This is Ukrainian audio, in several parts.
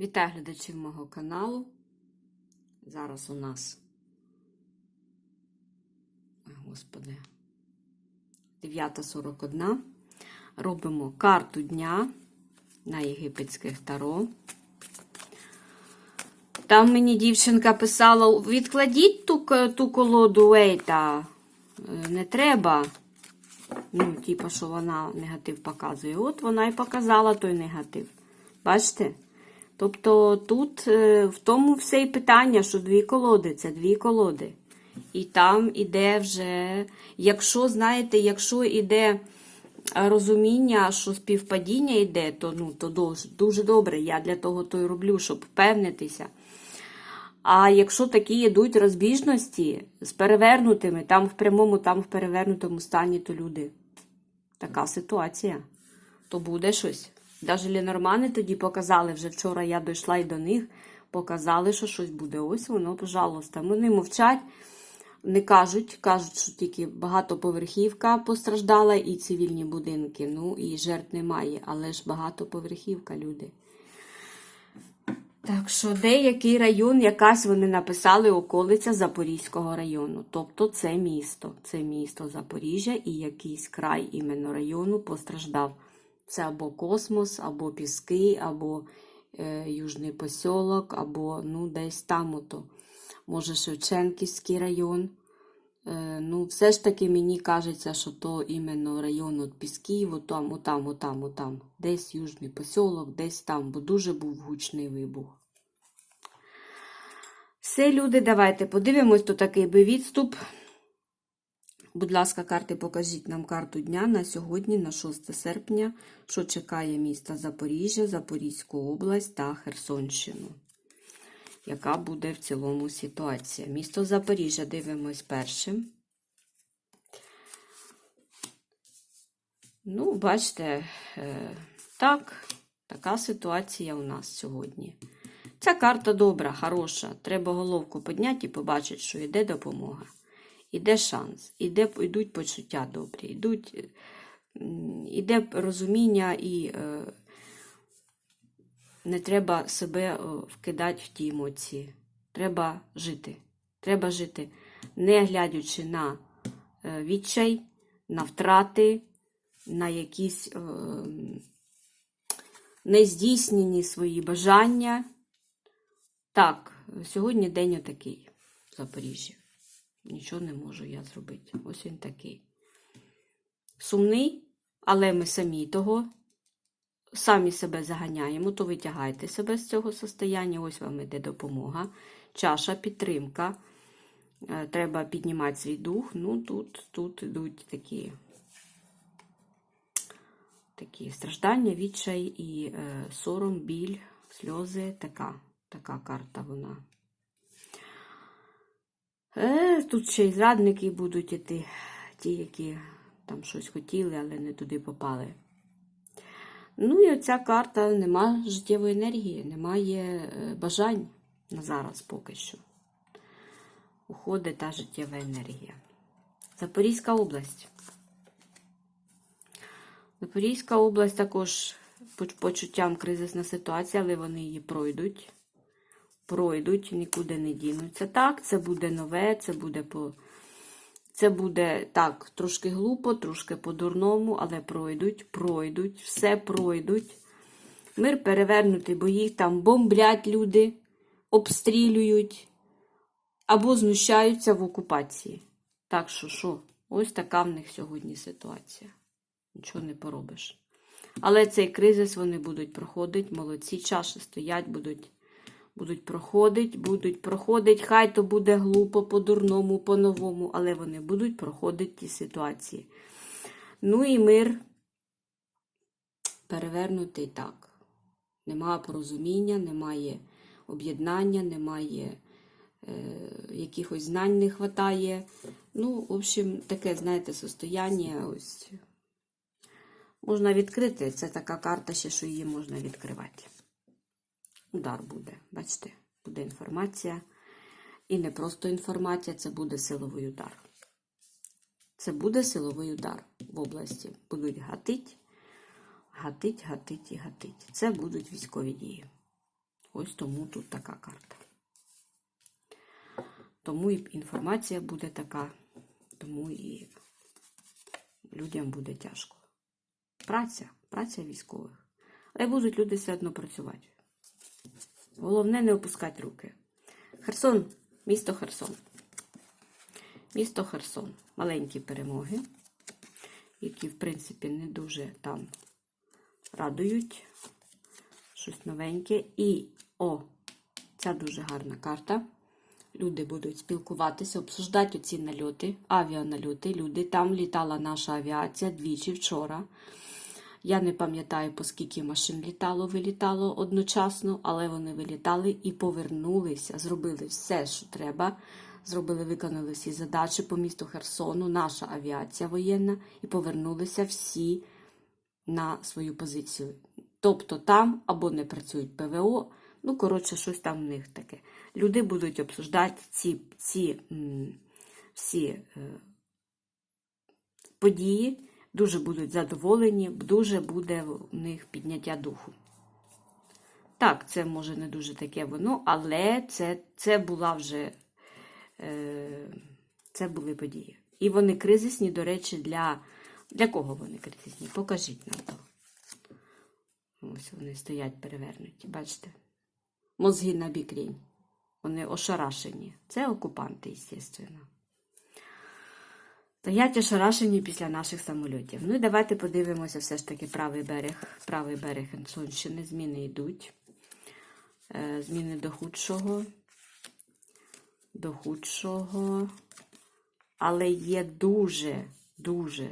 Вітаю глядачів мого каналу. Зараз у нас, господи, 9.41. Робимо карту дня на єгипетських таро. Там мені дівчинка писала: відкладіть ту, ту колоду Ейта. Е, Не треба. Ну, типу, що вона негатив показує. От вона і показала той негатив. Бачите? Тобто тут е, в тому все і питання, що дві колоди це дві колоди. І там іде вже, якщо, знаєте, якщо іде розуміння, що співпадіння йде, то, ну, то дуже добре. Я для того то й роблю, щоб впевнитися. А якщо такі йдуть розбіжності з перевернутими, там в прямому, там в перевернутому стані, то люди. Така ситуація. То буде щось. Навіть Ленормани тоді показали, вже вчора я дійшла і до них, показали, що щось буде. Ось воно, пожалуйста. Вони мовчать, не кажуть, кажуть, що тільки багатоповерхівка постраждала і цивільні будинки. Ну і жертв немає, але ж багатоповерхівка, люди. Так що деякий район, якась вони написали околиця Запорізького району. Тобто це місто. Це місто Запоріжжя і якийсь край іменно району постраждав. Це або космос, або Піски, або е, Южний посілок, або ну, десь там ото. Може Шевченківський район. Е, ну, все ж таки мені кажеться, що то іменно район от Пісків, отам, отам, отам, отам. Десь Южний посілок, десь там, бо дуже був гучний вибух. Все, люди, давайте подивимось, то такий би відступ. Будь ласка, карти, покажіть нам карту дня на сьогодні, на 6 серпня, що чекає міста Запоріжжя, Запорізьку область та Херсонщину. Яка буде в цілому ситуація? Місто Запоріжжя дивимось першим. Ну, бачите, е, так, така ситуація у нас сьогодні. Ця карта добра, хороша. Треба головку підняти і побачити, що йде допомога. Іде шанс, іде, йдуть почуття добрі, йдуть, іде розуміння і е, не треба себе е, вкидати в ті емоції. Треба жити. Треба жити, не глядячи на е, відчай, на втрати, на якісь нездійснені свої бажання. Так, сьогодні день отакий в Запоріжжі. Нічого не можу я зробити. Ось він такий. Сумний, але ми самі того самі себе заганяємо, то витягайте себе з цього состояння. Ось вам іде допомога. Чаша, підтримка. Е, Треба піднімати свій дух. Ну, тут, тут йдуть такі, такі страждання, відчай і е, сором, біль, сльози. Така, така карта вона. Е, тут ще й зрадники будуть іти, ті, які там щось хотіли, але не туди попали. Ну і оця карта нема життєвої енергії, немає е, бажань на зараз поки що. Уходить та життєва енергія. Запорізька область. Запорізька область також по почуттям кризисна ситуація, але вони її пройдуть. Пройдуть, нікуди не дінуться. Так, це буде нове, це буде по. Це буде так, трошки глупо, трошки по-дурному, але пройдуть, пройдуть, все пройдуть. Мир перевернутий, бо їх там бомблять люди, обстрілюють або знущаються в окупації. Так що, що, ось така в них сьогодні ситуація. Нічого не поробиш. Але цей кризис вони будуть проходити, молодці, чаші стоять, будуть будуть проходити, будуть проходити. Хай то буде глупо, по-дурному, по-новому, але вони будуть проходити ті ситуації. Ну і мир перевернутий так. Немає порозуміння, немає об'єднання, немає е, якихось знань не вистачає. Ну, в общем, таке, знаєте, состояння ось. Можна відкрити. Це така карта, ще що її можна відкривати удар буде. Бачите, буде інформація. І не просто інформація, це буде силовий удар. Це буде силовий удар в області. Будуть гатить, гатить, гатить і гатить. Це будуть військові дії. Ось тому тут така карта. Тому і інформація буде така, тому і людям буде тяжко. Праця, праця військових. Але будуть люди все одно працювати. Головне не опускати руки. Херсон, місто Херсон. Місто Херсон. Маленькі перемоги, які, в принципі, не дуже там радують. Щось новеньке. І, о, ця дуже гарна карта. Люди будуть спілкуватися, обсуждати ці нальоти, авіанальоти. Люди. Там літала наша авіація двічі вчора. Я не пам'ятаю, по скільки машин літало, вилітало одночасно, але вони вилітали і повернулися, зробили все, що треба. Зробили, виконали всі задачі по місту Херсону, наша авіація воєнна, і повернулися всі на свою позицію. Тобто там або не працюють ПВО, ну, коротше, щось там в них таке. Люди будуть обсуждати ці, ці всі е, події, дуже будуть задоволені, дуже буде в них підняття духу. Так, це може не дуже таке воно, але це, це була вже е, це були події. І вони кризисні, до речі, для, для кого вони кризисні? Покажіть нам то. Ось вони стоять перевернуті, бачите? Мозги на бікрінь. Вони ошарашені. Це окупанти, звісно. Стоять ошарашені після наших самольотів. Ну і давайте подивимося все ж таки правий берег. Правий берег Херсонщини. Зміни йдуть. Е, Зміни до худшого. До худшого. Але є дуже, дуже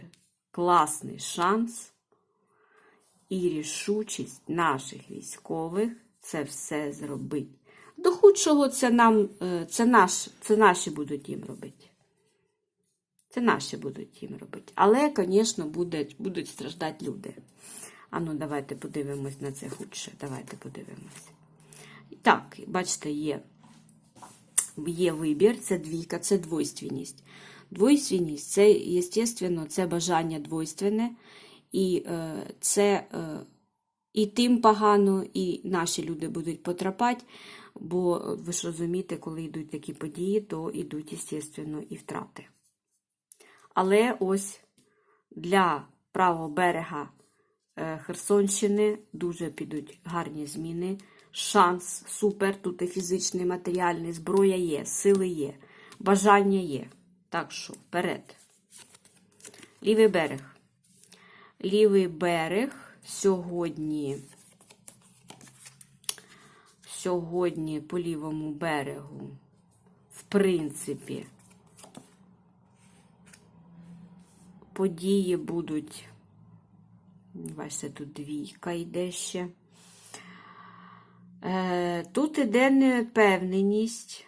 класний шанс і рішучість наших військових це все зробити. До худшого це нам, е, це, наш, це наші будуть їм робити. Це наші будуть їм робити. Але, звісно, будуть, будуть страждати люди. А ну, давайте подивимось на це худше. Давайте подивимось. Так, бачите, є, є вибір, це двійка, це двойственність. Двойственність це, звісно, це бажання двойственне. І е, це е, і тим погано, і наші люди будуть потрапати, бо ви ж розумієте, коли йдуть такі події, то йдуть, звісно, і втрати. Але ось для правого берега е, Херсонщини дуже підуть гарні зміни. Шанс супер, тут і фізичний, і матеріальний, зброя є, сили є, бажання є. Так що, вперед. Лівий берег. Лівий берег сьогодні. Сьогодні по лівому берегу, в принципі, події будуть. Бачите, тут двійка йде ще. Е, Тут іде невпевненість.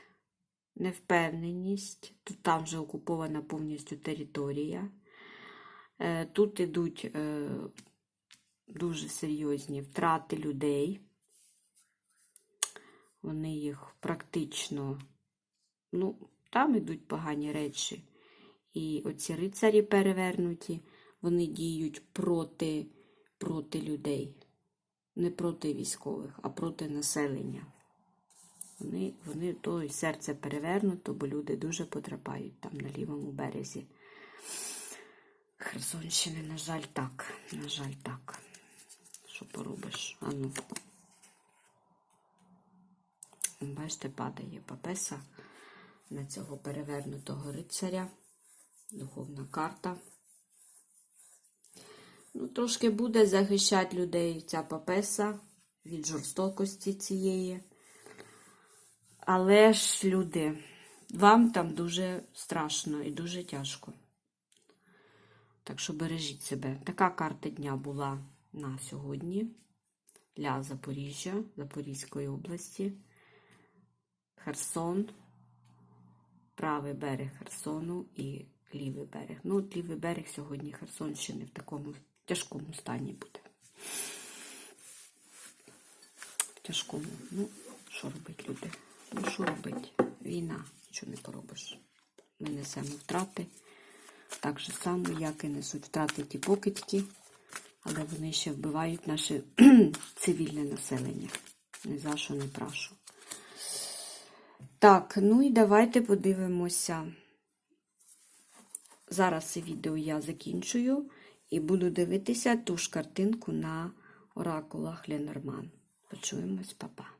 Невпевненість. Тут там вже окупована повністю територія. Е, Тут ідуть е, дуже серйозні втрати людей. Вони їх практично, ну, там ідуть погані речі. І оці рицарі перевернуті, вони діють проти, проти людей. Не проти військових, а проти населення. Вони, вони то і серце перевернуто, бо люди дуже потрапають там на лівому березі. Херсонщини, на жаль, так. На жаль, так. Що поробиш? Ану. Бачите, падає папеса на цього перевернутого рицаря. Духовна карта. Ну, трошки буде захищати людей ця папеса від жорстокості цієї. Але ж, люди, вам там дуже страшно і дуже тяжко. Так що бережіть себе. Така карта дня була на сьогодні для Запоріжжя, Запорізької області. Херсон, правий берег Херсону і лівий берег. Ну, от лівий берег сьогодні Херсонщини в такому тяжкому стані буде. В тяжкому. Ну, що робить люди? Ну, що робить? Війна, нічого не поробиш. Ми несемо втрати. Так же само, як і несуть втрати ті покидьки, але вони ще вбивають наше цивільне населення. Ні за що не прашу. Так, ну і давайте подивимося. Зараз відео я закінчую і буду дивитися ту ж картинку на оракулах Ленорман. Почуємось, папа.